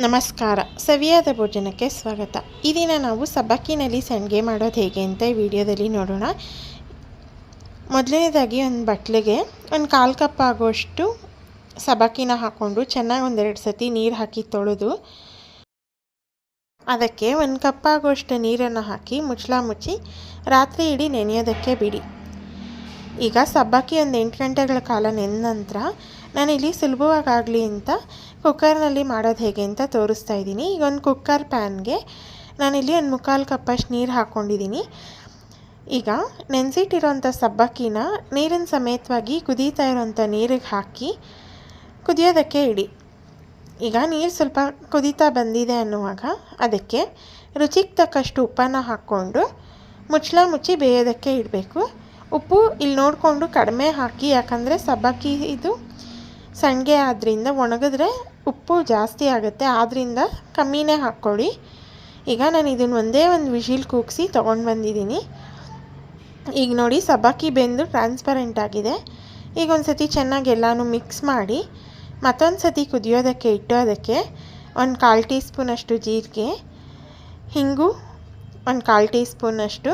ನಮಸ್ಕಾರ. ಸವಿಯಾದ ಭೋಜನಕ್ಕೆ ಸ್ವಾಗತ. ಈ ದಿನ ನಾವು ಸಬ್ಬಕ್ಕಿನಲ್ಲಿ ಸಂಡಿಗೆ ಮಾಡೋದು ಹೇಗೆ ಅಂತ ಈ ವಿಡಿಯೋದಲ್ಲಿ ನೋಡೋಣ. ಮೊದಲನೇದಾಗಿ ಒಂದು ಬಟ್ಲಿಗೆ ಒಂದು ಕಾಲು ಕಪ್ ಆಗೋಷ್ಟು ಸಬ್ಬಕ್ಕಿನ ಹಾಕ್ಕೊಂಡು ಚೆನ್ನಾಗಿ ಒಂದೆರಡು ಸತಿ ನೀರು ಹಾಕಿ ತೊಳೆದು, ಅದಕ್ಕೆ ಒಂದು ಕಪ್ ಆಗೋಷ್ಟು ನೀರನ್ನು ಹಾಕಿ ಮುಚ್ಚಳ ಮುಚ್ಚಿ ರಾತ್ರಿ ಇಡೀ ನೆನೆಯೋದಕ್ಕೆ ಬಿಡಿ. ಈಗ ಸಬ್ಬಕ್ಕಿ ಒಂದು ಎಂಟು ಗಂಟೆಗಳ ಕಾಲ ನೆಂದ ನಂತರ ನಾನಿಲ್ಲಿ ಸುಲಭವಾಗಲಿ ಅಂತ ಕುಕ್ಕರ್ನಲ್ಲಿ ಮಾಡೋದು ಹೇಗೆ ಅಂತ ತೋರಿಸ್ತಾ ಇದ್ದೀನಿ. ಈಗ ಒಂದು ಕುಕ್ಕರ್ ಪ್ಯಾನ್ಗೆ ನಾನಿಲ್ಲಿ ಒಂದು ಮುಕ್ಕಾಲು ಕಪ್ಪಷ್ಟು ನೀರು ಹಾಕ್ಕೊಂಡಿದ್ದೀನಿ. ಈಗ ನೆನೆಸಿಟ್ಟಿರೋಂಥ ಸಬ್ಬಕ್ಕಿನ ನೀರಿನ ಸಮೇತವಾಗಿ ಕುದೀತಾ ಇರೋಂಥ ನೀರಿಗೆ ಹಾಕಿ ಕುದಿಯೋದಕ್ಕೆ ಇಡಿ. ಈಗ ನೀರು ಸ್ವಲ್ಪ ಕುದೀತಾ ಬಂದಿದೆ ಅನ್ನುವಾಗ ಅದಕ್ಕೆ ರುಚಿಗೆ ತಕ್ಕಷ್ಟು ಉಪ್ಪನ್ನು ಹಾಕ್ಕೊಂಡು ಮುಚ್ಚಳ ಮುಚ್ಚಿ ಬೇಯೋದಕ್ಕೆ ಇಡಬೇಕು. ಉಪ್ಪು ಇಲ್ಲಿ ನೋಡಿಕೊಂಡು ಕಡಿಮೆ ಹಾಕಿ, ಯಾಕಂದರೆ ಸಬ್ಬಕ್ಕಿ ಇದು ಸಂಡಿಗೆ ಆದ್ದರಿಂದ ಒಣಗಿದ್ರೆ ಉಪ್ಪು ಜಾಸ್ತಿ ಆಗುತ್ತೆ. ಆದ್ದರಿಂದ ಕಮ್ಮಿನೇ ಹಾಕ್ಕೊಳ್ಳಿ. ಈಗ ನಾನು ಇದನ್ನು ಒಂದೇ ಒಂದು ವಿಶಿಲ್ ಕೂಗಿಸಿ ತೊಗೊಂಡು ಬಂದಿದ್ದೀನಿ. ಈಗ ನೋಡಿ ಸಬ್ಬಕ್ಕಿ ಬೆಂದು ಟ್ರಾನ್ಸ್ಪರೆಂಟ್ ಆಗಿದೆ. ಈಗ ಒಂದು ಸತಿ ಚೆನ್ನಾಗಿ ಎಲ್ಲನೂ ಮಿಕ್ಸ್ ಮಾಡಿ ಮತ್ತೊಂದು ಸತಿ ಕುದಿಯೋದಕ್ಕೆ ಇಟ್ಟು ಅದಕ್ಕೆ ಒಂದು ಕಾಲು ಟೀ ಸ್ಪೂನಷ್ಟು ಜೀರಿಗೆ, ಹಿಂಗು ಒಂದು ಕಾಲು ಟೀ ಸ್ಪೂನಷ್ಟು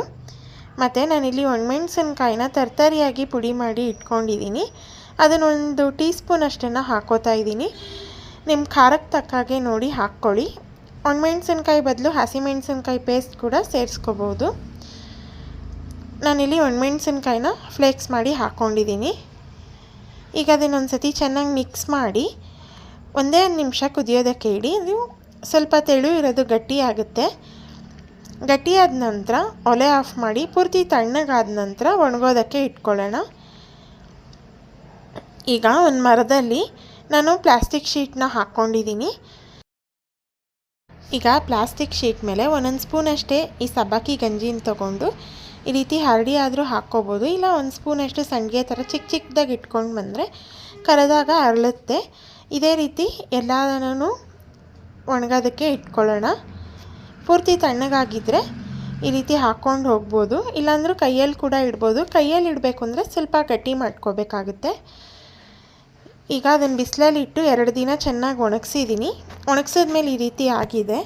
ಮತ್ತು ನಾನಿಲ್ಲಿ ಒಣಮೆಣ್ಸಿನ್ಕಾಯಿನ ತರ್ತರಿಯಾಗಿ ಪುಡಿ ಮಾಡಿ ಇಟ್ಕೊಂಡಿದ್ದೀನಿ. ಅದನ್ನೊಂದು ಟೀ ಸ್ಪೂನ್ ಅಷ್ಟನ್ನು ಹಾಕೋತಾ ಇದ್ದೀನಿ. ನಿಮ್ಮ ಖಾರಕ್ಕೆ ತಕ್ಕಾಗೆ ನೋಡಿ ಹಾಕ್ಕೊಳ್ಳಿ. ಒಣಮೆಣ್ಸಿನ್ಕಾಯಿ ಬದಲು ಹಸಿಮೆಣ್ಸಿನ್ಕಾಯಿ ಪೇಸ್ಟ್ ಕೂಡ ಸೇರಿಸ್ಕೋಬೋದು. ನಾನಿಲ್ಲಿ ಒಣಮೆಣ್ಸಿನ್ಕಾಯಿನ ಫ್ಲೇಕ್ಸ್ ಮಾಡಿ ಹಾಕ್ಕೊಂಡಿದ್ದೀನಿ ಈಗ ಅದನ್ನೊಂದು ಸತಿ ಚೆನ್ನಾಗಿ ಮಿಕ್ಸ್ ಮಾಡಿ ಒಂದೇ ಒಂದು ನಿಮಿಷ ಕುದಿಯೋದಕ್ಕೆ ಇಡಿ. ಅದು ಸ್ವಲ್ಪ ತೆಳು ಇರೋದು ಗಟ್ಟಿ ಆಗುತ್ತೆ. ಗಟ್ಟಿಯಾದ ನಂತರ ಒಲೆ ಆಫ್ ಮಾಡಿ ಪೂರ್ತಿ ತಣ್ಣಗಾದ ನಂತರ ಒಣಗೋದಕ್ಕೆ ಇಟ್ಕೊಳ್ಳೋಣ. ಈಗ ಒಂದು ಮರದಲ್ಲಿ ನಾನು ಪ್ಲಾಸ್ಟಿಕ್ ಶೀಟ್ನ ಹಾಕ್ಕೊಂಡಿದ್ದೀನಿ ಈಗ ಪ್ಲಾಸ್ಟಿಕ್ ಶೀಟ್ ಮೇಲೆ ಒಂದೊಂದು ಸ್ಪೂನಷ್ಟೇ ಈ ಸಬ್ಬಕ್ಕಿ ಗಂಜಿನ ತೊಗೊಂಡು ಈ ರೀತಿ ಹರಡಿ ಆದರೂ ಹಾಕ್ಕೋಬೋದು. ಇಲ್ಲ ಒಂದು ಸ್ಪೂನಷ್ಟು ಸಂಡಿಗೆ ಥರ ಚಿಕ್ಕ ಚಿಕ್ಕದಾಗಿ ಇಟ್ಕೊಂಡು ಬಂದರೆ ಕರೆದಾಗ ಅರಳುತ್ತೆ. ಇದೇ ರೀತಿ ಎಲ್ಲನೂ ಒಣಗೋದಕ್ಕೆ ಇಟ್ಕೊಳ್ಳೋಣ. ಪೂರ್ತಿ ತಣ್ಣಗಾಗಿದ್ದರೆ ಈ ರೀತಿ ಹಾಕ್ಕೊಂಡು ಹೋಗ್ಬೋದು. ಇಲ್ಲಾಂದ್ರೂ ಕೈಯಲ್ಲಿ ಕೂಡ ಇಡ್ಬೋದು. ಕೈಯಲ್ಲಿ ಇಡಬೇಕು ಅಂದರೆ ಸ್ವಲ್ಪ ಗಟ್ಟಿ ಮಾಡ್ಕೋಬೇಕಾಗುತ್ತೆ. ಈಗ ಅದನ್ನು ಬಿಸಿಲಲ್ಲಿ ಇಟ್ಟು ಎರಡು ದಿನ ಚೆನ್ನಾಗಿ ಒಣಗಿಸಿದ್ದೀನಿ ಒಣಗಿಸಿದ್ಮೇಲೆ ಈ ರೀತಿ ಆಗಿದೆ.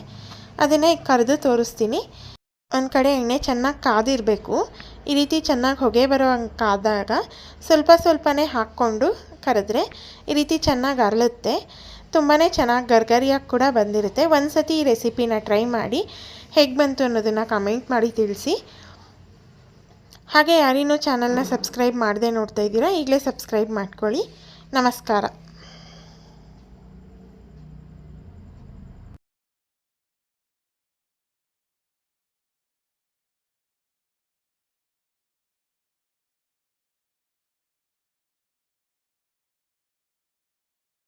ಅದನ್ನು ಕರೆದು ತೋರಿಸ್ತೀನಿ. ಒಂದು ಕಡೆ ಎಣ್ಣೆ ಚೆನ್ನಾಗಿ ಕಾದಿರಬೇಕು. ಈ ರೀತಿ ಚೆನ್ನಾಗಿ ಹೊಗೆ ಬರೋ ಕಾದಾಗ ಸ್ವಲ್ಪ ಸ್ವಲ್ಪನೇ ಹಾಕ್ಕೊಂಡು ಕರೆದ್ರೆ ಈ ರೀತಿ ಚೆನ್ನಾಗಿ ಅರಳುತ್ತೆ. ತುಂಬಾ ಚೆನ್ನಾಗಿ ಗರ್ಗರಿಯಾಗಿ ಕೂಡ ಬಂದಿರುತ್ತೆ. ಒಂದು ಸತಿ ಈ ರೆಸಿಪಿನ ಟ್ರೈ ಮಾಡಿ, ಹೇಗೆ ಬಂತು ಅನ್ನೋದನ್ನು ಕಮೆಂಟ್ ಮಾಡಿ ತಿಳಿಸಿ. ಹಾಗೆ ಯಾರಿನೂ ಚಾನಲ್ನ ಸಬ್ಸ್ಕ್ರೈಬ್ ಮಾಡದೆ ನೋಡ್ತಾ ಇದ್ದೀರಾ, ಈಗಲೇ ಸಬ್ಸ್ಕ್ರೈಬ್ ಮಾಡ್ಕೊಳ್ಳಿ. ನಮಸ್ಕಾರ.